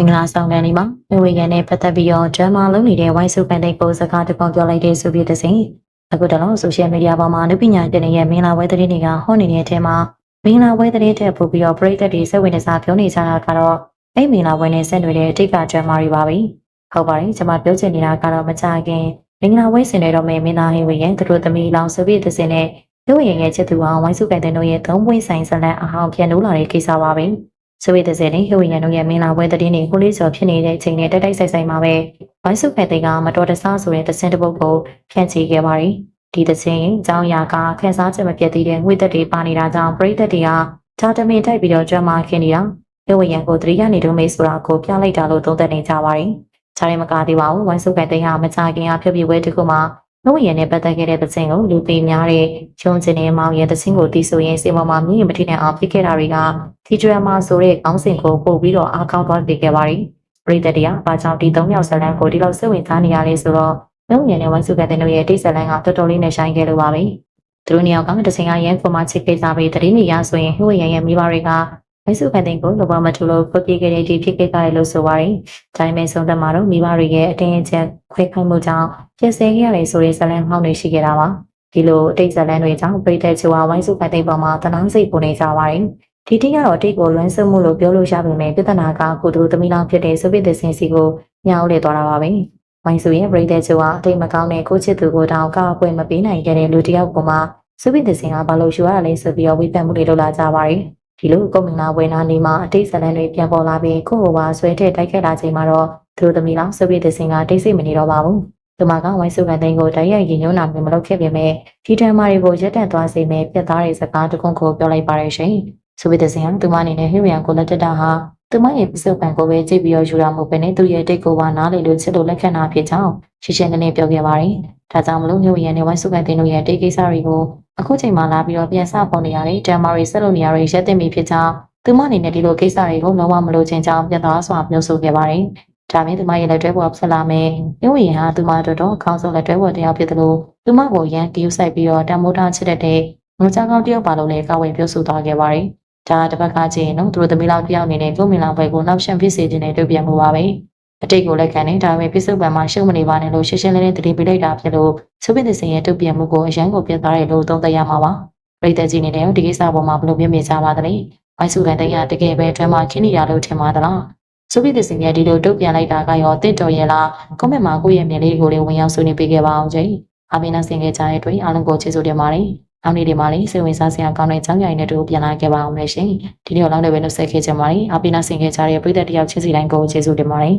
င်္ဂလာဆောင်တဲ့နေ့မှာဝေဝေရန်နဲ့ပတ်သက်ပြီးတော့ drama လုပ်နေတဲ့ဝိုင်းစုကန်တဲ့ပုံစကားတစ်ပုံပြောလိုက်တဲ့ဆိုပြီးတဲ့စဉ်အခုတလုံး social media ပေါ်မှာလူပညာတင်ရဲ့မင်္ဂလာဝဲသတင်းတွေကဟောနေတဲ့အထက်မှာမင်္ဂလာဝဲသတင်းတဲ့ပို့ပြီးတော့ပရိသတ်တွေစိတ်ဝင်စားပြောနေကြတာကတော့အဲ့မင်္ဂလာဝဲနဲ့ဆက်နွယ်တဲ့အတိတ်က drama တွေပါပဲဟုတ်ပါတယ်ကျွန်မပြောချင်နေတာကတော့မကြခင်မင်္ဂလာဝဲဆင်နေတော့မယ်မင်းသားဟင်းဝေရဲ့သူတို့သမီးလောင်ဆိုပြီးတဲ့စဉ်နဲ့တို့ရဲ့ရဲ့ချစ်သူအောင်ဝိုင်းစုကန်တဲ့တို့ရဲ့သုံးပွင့်ဆိုင်ဇလန်အဟောင်းပြန်လို့လာတဲ့ကိစ္စပါပဲ ဆိုရတဲ့စဲနဲ့ဟိုဝင်ရန်တို့ရဲ့မင်လာပွဲသတင်းတွေကိုလေးစော်ဖြစ်နေတဲ့အချိန်နဲ့တက်တိုက်ဆိုင်ဆိုင်မှာပဲဝိုင်းစုဖက်တဲ့ကမတော်တဆဆိုတဲ့သစင်တစ်ပုဒ်ကိုဖြန့်ချီခဲ့ပါတယ်။ဒီသစင်အကြောင်းအရာကခန်းစားချက်မပြတ်သေးတဲ့ငွေသက်တွေပါနေတာကြောင့်ပရိသတ်တွေကဂျာတမင်တိုက်ပြီးတော့ကြွမ်းမာခင်းနေတာဟိုဝင်ရန်ကိုသတိရနေတော့မေးဆိုတာကိုပြလိုက်တာလို့သုံးသပ်နေကြပါတယ်။ခြားရမကသေးပါဘူးဝိုင်းစုဖက်တဲ့ကမကြခင်အဖြစ်ပြပွဲတစ်ခုမှာ နှုတ်ရည်နဲ့ပတ်သက်ခဲ့တဲ့သစင်ကိုလူသိများတဲ့ချုံစင်နေမောင်ရဲ့သစင်ကိုတီးဆိုရင်စေမောင်မှာမြင့်မထိတဲ့အောင်ဖြစ်ခဲ့တာတွေကဒီဒရမာဆိုတဲ့ကောင်းစဉ်ကိုပို့ပြီးတော့အားကောင်းသွားစေခဲ့ပါတယ်။ပရိသတ်တွေကဘာကြောင့်ဒီ၃ယောက်ဇာတ်လမ်းကိုဒီလောက်စိတ်ဝင်စားနေရလဲဆိုတော့နှုတ်ရည်နဲ့ဝမ်စုကတဲ့တို့ရဲ့တိတ်ဇာတ်လမ်းကတော်တော်လေးနဲ့ဆိုင်ခဲ့လို့ပါပဲ။သူတို့နှစ်ယောက်ကတစ်ချိန်ကရန်ပေါ်မှာချစ်ပေးစားပြီးတတိနေရဆိုရင်ဟိုရန်ရဲ့မိဘတွေကဝ မ်စုကတဲ့ကိုလောဘမထူလို့ဖွပြေးခဲ့တဲ့ဒီဖြစ်ခဲ့ကြတယ်လို့ဆိုပါတယ်။ဒါပေမဲ့ဆုံးသက်မှာတော့မိဘတွေရဲ့အတင်းအကျပ်ခွဲခိုင်းမှုကြောင့်ပြည့်စဲခဲ့ရတယ်ဆိုတဲ့ဇာတ်လမ်းဟောင်းတွေရှိခဲ့တာပါ။ဒီလိုအတိတ်ဇာတ်လမ်းတွေကြောင့်ပရိသတ်ချူဝဝိုင်းစုကတဲ့ပေါ်မှာတနန်းစိတ်ပုံနေကြပါတယ်။ဒီတိကတော့အတိတ်ကိုလွမ်းဆွမှုလို့ပြောလို့ရပေမဲ့ပြဿနာကကိုသူသမီးလောင်ဖြစ်တဲ့ဆိုဗီယက်စင်စီကိုညှောင်းလေသွားတာပါပဲ။ဝိုင်းဆိုရဲ့ပရိသတ်ချုပ်ကအတိတ်မကောင်းတဲ့ကိုချစ်သူကိုတောင်ကအပွဲမပေးနိုင်ခဲ့တဲ့လူတစ်ယောက်ပေါ်မှာဆိုဗီယက်စင်ကဘာလို့ယူရတာလဲဆိုပြီးတော့ဝေဖန်မှုတွေလုပ်လာကြပါတယ်။ ဒီလိုကုမ္ပဏီဝယ်နာနေမှာအတိတ်ဇလန်တွေပြန်ပေါ်လာပြီးကိုယ့်ဘဝဆွဲထည့်တိုက်ခတ်လာချိန်မှာတော့သူတို့သမီးလောင်ဆိုဗီယက်စင်ကတိတ်ဆိတ်မနေတော့ပါဘူး။ဒီမှာကဝိုင်းစုကန်သိန်းကိုတိုက်ရိုက်ရင်ညွှန်းတာမျိုးမလုပ်ခဲ့ပေမဲ့ဒီတန်မာတွေကိုရက်တက်သွားစေမဲ့ပြတ်သားတဲ့စကားတစ်ခုကိုပြောလိုက်ပါရရှင်။ဆိုပြီးတဲ့စဉ်ကသူမအနေနဲ့ဟိရယန်ကိုလက်တက်တာဟာသူမရဲ့ပစ္စုပန်ကိုပဲကြည့်ပြီးတော့ယူတာမဟုတ်ဘဲနဲ့သူ့ရဲ့တိတ်ကိုပါနားလေလို့ချစ်လို့လက်ခံတာဖြစ်ကြောင်း ရှင်းရှင်းလင်းလင်းပြောခဲ့ပါတယ်။ဒါကြောင့်မလို့ဟိရယန်နဲ့ဝိုင်းစုကန်တင်တို့ရဲ့တိတ်ကိစ္စတွေကိုအခုချိန်မှလာပြီးတော့ပြန်ဆပေါ်နေရတဲ့တမ်မာရီဆက်လို့နေရတဲ့ရက်တင်ပြီဖြစ်ကြောင်းသူမအနေနဲ့ဒီလိုကိစ္စတွေကိုလုံးဝမလို့ချင်းကြောင်းပြန်သွားစွာပြောဆိုခဲ့ပါတယ်။ဒါမင်းသူမရဲ့လက်တွဲပေါ်ဆက်လာမယ်။ဟိရယန်ဟာသူမတို့တော့အကောင်းဆုံးလက်တွဲပေါ်တရားဖြစ်တယ်လို့သူမကိုရန်ကိူးဆိုင်ပြီးတော့တမ်မိုးထားချစ်တဲ့ငွေကြောင်ကောင်းတယောက်ပါလို့လည်းကာဝယ်ပြောဆိုသွားခဲ့ပါတယ်။ဒါတစ်ပတ်ကကြည့်ရင်တော့သူတို့သမီးလောက်တယောက်အနေနဲ့ကိုမင်လာဘွယ်ကိုနောက်ရှံဖြစ်စေခြင်းနဲ့တွေ့ပြန်မှုပါပဲ အတိတ်ကိုလက်ခံနေဒါပေမဲ့ပြစ္ဆုတ်ပံမှာရှုံမနေပါနဲ့လို့ရှင်းရှင်းလင်းလင်းတတိပေးလိုက်တာဖြစ်လို့သုဘိသစင်ရဲ့တုတ်ပြန်မှုကိုအရန်ကိုပြတ်သားတယ်လို့သုံးသပ်ရမှာပါပရိသတ်ကြီးနေတဲ့ဒီကိစ္စပေါ်မှာဘယ်လိုမြင်မြင်ကြပါသလဲဝိုင်းစုကန်တဲ့ကတကယ်ပဲအတွင်းမှာခင်းနေရလို့ထင်ပါသလားသုဘိသစင်ရဲ့ဒီလိုတုတ်ပြန်လိုက်တာကရောတင့်တော်ရဲ့လားကွန်မန့်မှာကိုယ့်ရဲ့မြင်လေးကိုလည်းဝင်ရောက်ဆွေးနွေးပေးခဲ့ပါအောင်ကြီးအမင်းနာဆင်ခဲ့ကြတဲ့အတွက်အားလုံးကိုကျေးဇူးတင်ပါတယ်နောက်နေ့ဒီမှာလေးစိတ်ဝင်စားစရာကောင်းတဲ့ချောင်းရိုင်နဲ့တို့ပြန်လာခဲ့ပါအောင်လေရှင်ဒီနေ့တော့လောက်လည်းပဲနှုတ်ဆက်ခဲ့ကြပါမယ်အပိနာဆင်ခဲ့ကြတဲ့ပြည်သက်တယောက်ချင်းစီတိုင်းကိုကျေးဇူးတင်ပါတယ်